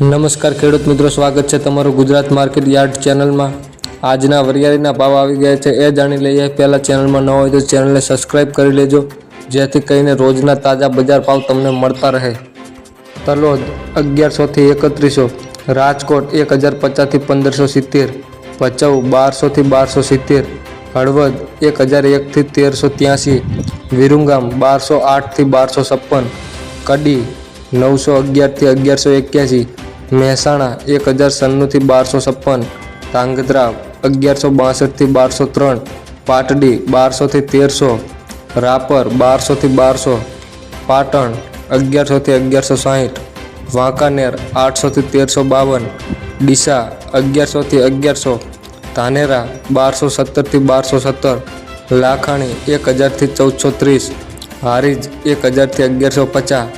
નમસ્કાર ખેડૂત મિત્રો, સ્વાગત છે તમારું ગુજરાત માર્કેટ યાર્ડ ચેનલમાં. આજના વરિયાળીના ભાવ આવી ગયા છે, એ જાણી લઈએ. પહેલાં ચેનલમાં ન હોય તો ચેનલને સબસ્ક્રાઈબ કરી લેજો, જેથી કરીને રોજના તાજા બજાર ભાવ તમને મળતા રહે. તલોદ અગિયારસોથી એકત્રીસો, રાજકોટ એક હજાર પચાસથી પંદરસો સિત્તેર, ભચાઉ બારસોથી બારસો સિત્તેર, હળવદ એક હજાર એકથી તેરસો ત્યાંસી, વિરુંગામ બારસો આઠથી બારસો છપ્પન, કડી નવસો અગિયારથી અગિયારસો એક્યાસી મહેસાણા એક હજાર સન્નુંથી બારસો છપ્પન, ધાંગધ્રા અગિયારસો બાસઠથી બારસો ત્રણ, પાટડી બારસોથી તેરસો, રાપર બારસોથી બારસો, પાટણ અગિયારસોથી અગિયારસો સાહીઠ, વાંકાનેર આઠસોથી તેરસો બાવન, ડીસા અગિયારસોથી અગિયારસો, ધાનેરા બારસો સત્તરથી બારસો સત્તર, લાખાણી એક હજારથી ચૌદસો ત્રીસ, હારીજ એક હજારથી અગિયારસો પચાસ,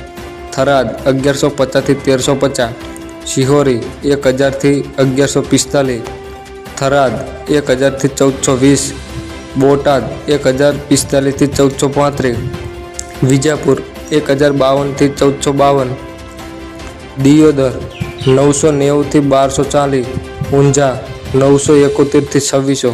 થરાદ અગિયારસો પચાસથી તેરસો પચાસ શિહોરી એક હજારથી અગિયારસો પિસ્તાલીસ, થરાદ એક હજારથી ચૌદસો વીસ, બોટાદ એક હજાર પિસ્તાલીસથી ચૌદસો પાંત્રીસ, વિજાપુર એક હજાર બાવનથી ચૌદસો બાવન, દિયોદર નવસો નેવુંથી બારસો ચાલીસ, ઊંઝા નવસો એકોતેરથી છવ્વીસો.